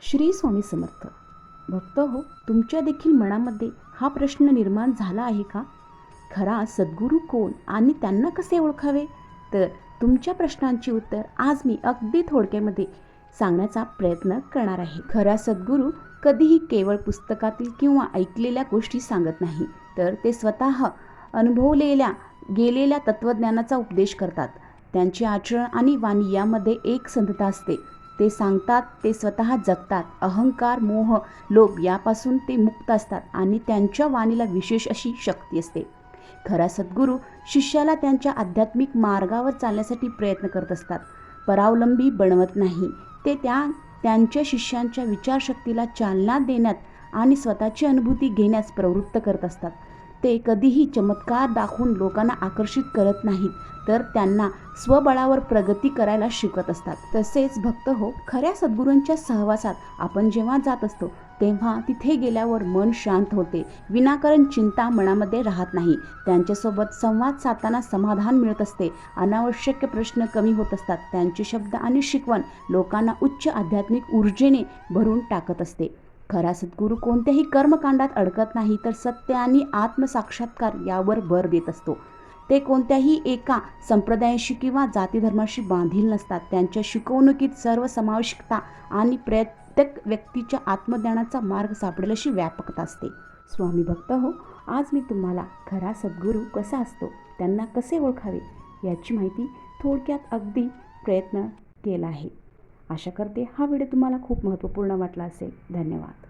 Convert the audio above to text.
श्री स्वामी समर्थ. भक्त हो तुमच्या देखील मनामध्ये हा प्रश्न निर्माण झाला आहे का? खरा सद्गुरू कोण आणि त्यांना कसे ओळखावे? तर तुमच्या प्रश्नांची उत्तर आज मी अगदी थोडक्यामध्ये सांगण्याचा प्रयत्न करणार आहे. खरा सद्गुरू कधीही केवळ पुस्तकातील किंवा ऐकलेल्या गोष्टी सांगत नाही तर ते स्वतः अनुभवलेल्या गेलेल्या तत्त्वज्ञानाचा उपदेश करतात. त्यांचे आचरण आणि वाणी यामध्ये एक संतता असते. ते सांगतात ते स्वतः जगतात. अहंकार मोह लोभ यापासून ते मुक्त असतात आणि त्यांच्या वाणीला विशेष अशी शक्ती असते. खरा सद्गुरू शिष्याला त्यांच्या आध्यात्मिक मार्गावर चालण्यासाठी प्रयत्न करत असतात. परावलंबी बनवत नाही. ते त्या त्यांच्या शिष्यांच्या विचारशक्तीला चालना देण्यात आणि स्वतःची अनुभूती घेण्यास प्रवृत्त करत असतात. ते कधीही चमत्कार दाखवून लोकांना आकर्षित करत नाहीत तर त्यांना स्वबळावर प्रगती करायला शिकत असतात. तसेच भक्त हो खऱ्या सद्गुरूंच्या सहवासात आपण जेव्हा जात असतो तेव्हा तिथे गेल्यावर मन शांत होते. विनाकारण चिंता मनामध्ये राहत नाही. त्यांच्यासोबत संवाद साधताना समाधान मिळत असते. अनावश्यक प्रश्न कमी होत असतात. त्यांचे शब्द आणि शिकवण लोकांना उच्च आध्यात्मिक ऊर्जेने भरून टाकत असते. खरा सद्गुरू कोणत्याही कर्मकांडात अडकत नाही तर सत्य आणि आत्मसाक्षात्कार यावर भर देत असतो. ते कोणत्याही एका संप्रदायाशी किंवा जातीधर्माशी बांधील नसतात. त्यांच्या शिकवणुकीत सर्व समावेशकता आणि प्रत्येक व्यक्तीच्या आत्मज्ञानाचा मार्ग सापडेल अशी व्यापकता असते. स्वामी भक्त हो आज मी तुम्हाला खरा सद्गुरू कसा असतो त्यांना कसे ओळखावे याची माहिती थोडक्यात अगदी प्रयत्न केला आहे. आशा करते हा व्हिडिओ तुम्हाला खूप महत्त्वपूर्ण वाटला असेल. धन्यवाद.